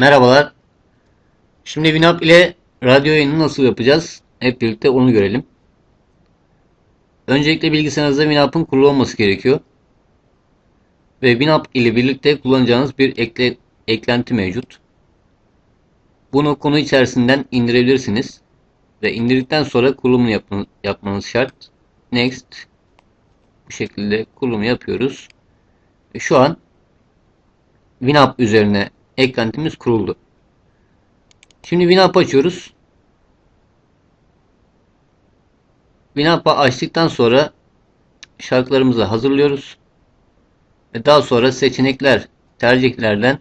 Merhabalar. Şimdi Winamp ile radyo yayını nasıl yapacağız? Hep birlikte onu görelim. Öncelikle bilgisayarınızda Winamp'ın kurulu olması gerekiyor. Ve Winamp ile birlikte kullanacağınız bir ekle, eklenti mevcut. Bunu konu içerisinden indirebilirsiniz. Ve indirdikten sonra kurulumunu yapın, yapmanız şart. Next. Bu şekilde kurulumu yapıyoruz. Şu an Winamp üzerine eklentimiz kuruldu. Şimdi Winamp açıyoruz. Winamp'ı açtıktan sonra şarkılarımızı hazırlıyoruz. Ve daha sonra seçenekler, tercihlerden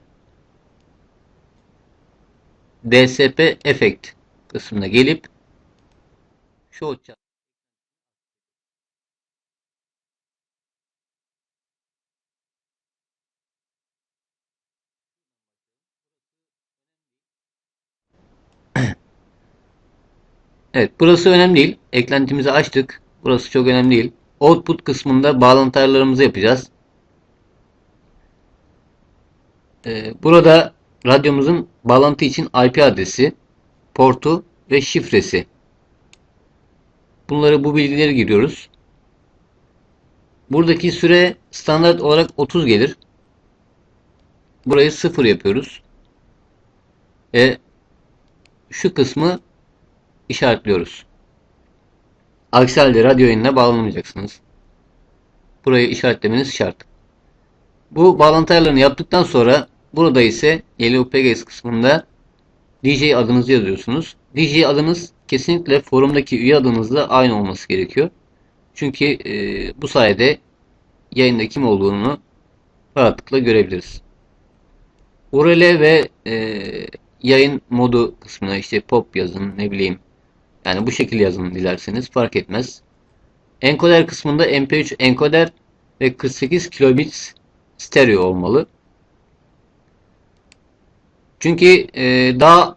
DSP Effect kısmına gelip Show Evet, burası önemli değil. Eklentimizi açtık. Burası çok önemli değil. Output kısmında bağlantı ayarlarımızı yapacağız. Ee, burada radyomuzun bağlantı için IP adresi, portu ve şifresi. Bunları bu bilgileri giriyoruz. Buradaki süre standart olarak 30 gelir. Burayı 0 yapıyoruz. Ve şu kısmı işaretliyoruz. Aksi halde radyo yayınına bağlanamayacaksınız. Burayı işaretlemeniz şart. Bu bağlantı ayarlarını yaptıktan sonra burada ise Pegasus kısmında DJ adınızı yazıyorsunuz. DJ adınız kesinlikle forumdaki üye adınızla aynı olması gerekiyor. Çünkü e, bu sayede yayında kim olduğunu rahatlıkla görebiliriz. URL ve e, yayın modu kısmına işte pop yazın ne bileyim yani bu şekilde yazın dilerseniz fark etmez. Encoder kısmında MP3 encoder ve 48 kilobit stereo olmalı. Çünkü e, daha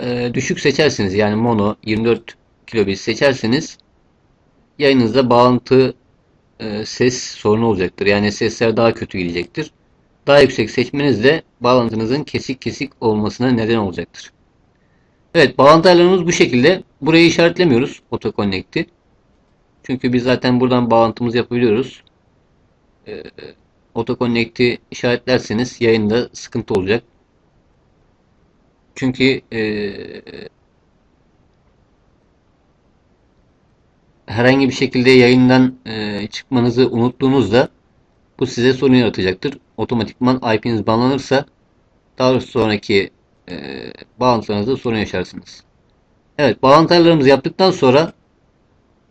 e, düşük seçerseniz yani mono 24 kilobit seçerseniz yayınızda bağlantı e, ses sorunu olacaktır. Yani sesler daha kötü gidecektir. Daha yüksek seçmeniz de bağlantınızın kesik kesik olmasına neden olacaktır. Evet bağlantı ayarlarımız bu şekilde. Burayı işaretlemiyoruz Auto Connect'i. Çünkü biz zaten buradan bağlantımızı yapabiliyoruz. Ee, Auto Connect'i işaretlerseniz yayında sıkıntı olacak. Çünkü e, herhangi bir şekilde yayından e, çıkmanızı unuttuğunuzda bu size sorun yaratacaktır. Otomatikman IP'niz bağlanırsa daha sonraki e, bağlantılarınızda sorun yaşarsınız. Evet bağlantılarımızı yaptıktan sonra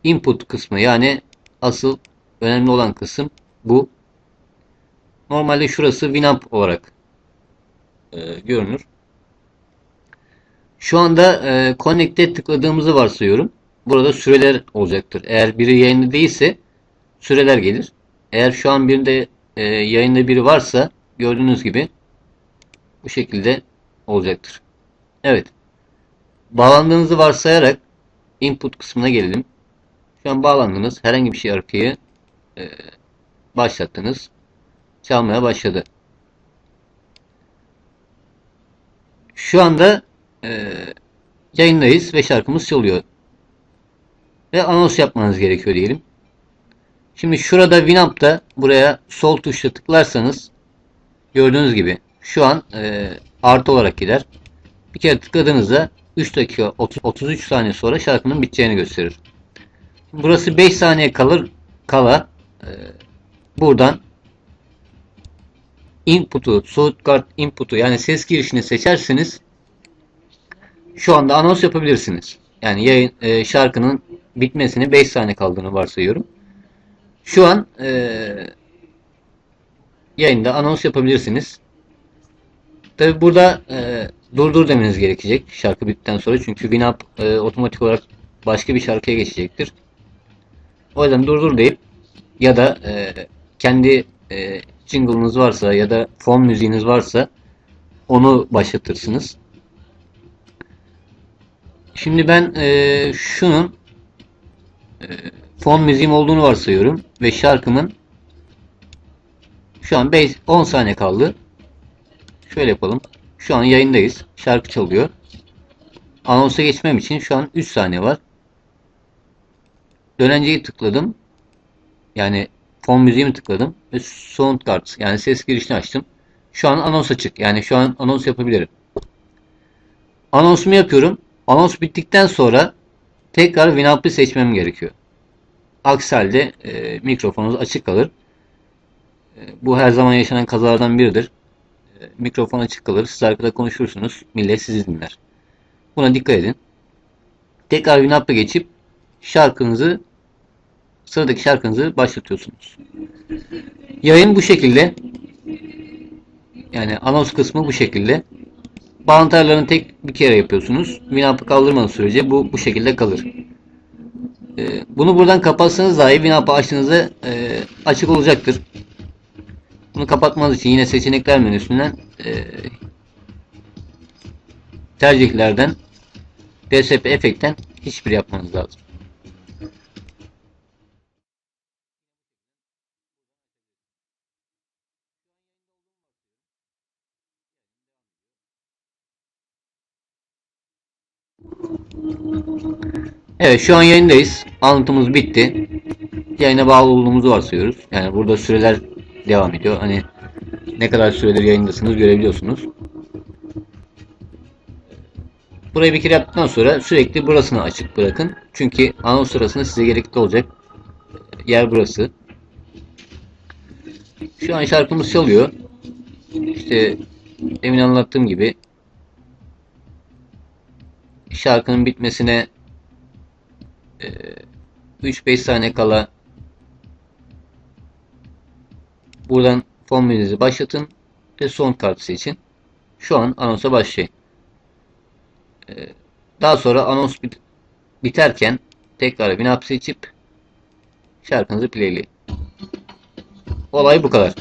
input kısmı yani asıl önemli olan kısım bu. Normalde şurası Winamp olarak e, görünür. Şu anda e, Connect'e tıkladığımızı varsayıyorum. Burada süreler olacaktır. Eğer biri yayında değilse süreler gelir. Eğer şu an birinde e, yayında biri varsa gördüğünüz gibi bu şekilde olacaktır. Evet. Bağlandığınızı varsayarak input kısmına gelelim. Şu an bağlandınız. Herhangi bir şey arkayı e, başlattınız. Çalmaya başladı. Şu anda e, yayındayız ve şarkımız çalıyor. Ve anons yapmanız gerekiyor diyelim. Şimdi şurada Winamp'ta buraya sol tuşla tıklarsanız gördüğünüz gibi şu an e, artı olarak gider. Bir kere tıkladığınızda 3 dakika 30, 33 saniye sonra şarkının biteceğini gösterir. Burası 5 saniye kalır kala e, buradan input'u, Stuttgart input'u yani ses girişini seçerseniz şu anda anons yapabilirsiniz. Yani yayın, e, şarkının bitmesine 5 saniye kaldığını varsayıyorum. Şu an e, yayında anons yapabilirsiniz. Tabi burada e, durdur demeniz gerekecek şarkı bittikten sonra. Çünkü Winamp e, otomatik olarak başka bir şarkıya geçecektir. O yüzden durdur deyip ya da e, kendi e, jingle'ınız varsa ya da fon müziğiniz varsa onu başlatırsınız. Şimdi ben e, şunun e, fon müziğim olduğunu varsayıyorum ve şarkımın şu an 5, 10 saniye kaldı. Şöyle yapalım. Şu an yayındayız. Şarkı çalıyor. Anonsa geçmem için şu an 3 saniye var. Dönenceyi tıkladım. Yani fon müziğimi tıkladım. Ve sound card yani ses girişini açtım. Şu an anons açık. Yani şu an anons yapabilirim. Anonsumu yapıyorum. Anons bittikten sonra tekrar Winamp'i seçmem gerekiyor. Aksi halde e, mikrofonunuz açık kalır. E, bu her zaman yaşanan kazalardan biridir. Mikrofon açık kalır. Siz arkada konuşursunuz. Millet sizi dinler. Buna dikkat edin. Tekrar Winamp'a geçip şarkınızı sıradaki şarkınızı başlatıyorsunuz. Yayın bu şekilde. Yani anons kısmı bu şekilde. Bağlantı ayarlarını tek bir kere yapıyorsunuz. Winamp'ı kaldırmanız sürece bu bu şekilde kalır. Ee, bunu buradan kapatsanız dahi Winamp'ı açtığınızda e, açık olacaktır. Bunu kapatmanız için yine seçenekler menüsünden e, tercihlerden DSP efektten hiçbir yapmanız lazım. Evet şu an yayındayız. Anlatımız bitti. Yayına bağlı olduğumuzu varsayıyoruz. Yani burada süreler devam ediyor. Hani ne kadar süredir yayındasınız görebiliyorsunuz. Burayı bir kere yaptıktan sonra sürekli burasını açık bırakın. Çünkü anons sırasında size gerekli olacak yer burası. Şu an şarkımız çalıyor. İşte demin anlattığım gibi şarkının bitmesine 3-5 saniye kala buradan müziği başlatın ve son kartı seçin. Şu an anonsa başlayın. Ee, Daha sonra anons bit biterken tekrar Winamp seçip şarkınızı playleyin. Olay bu kadar.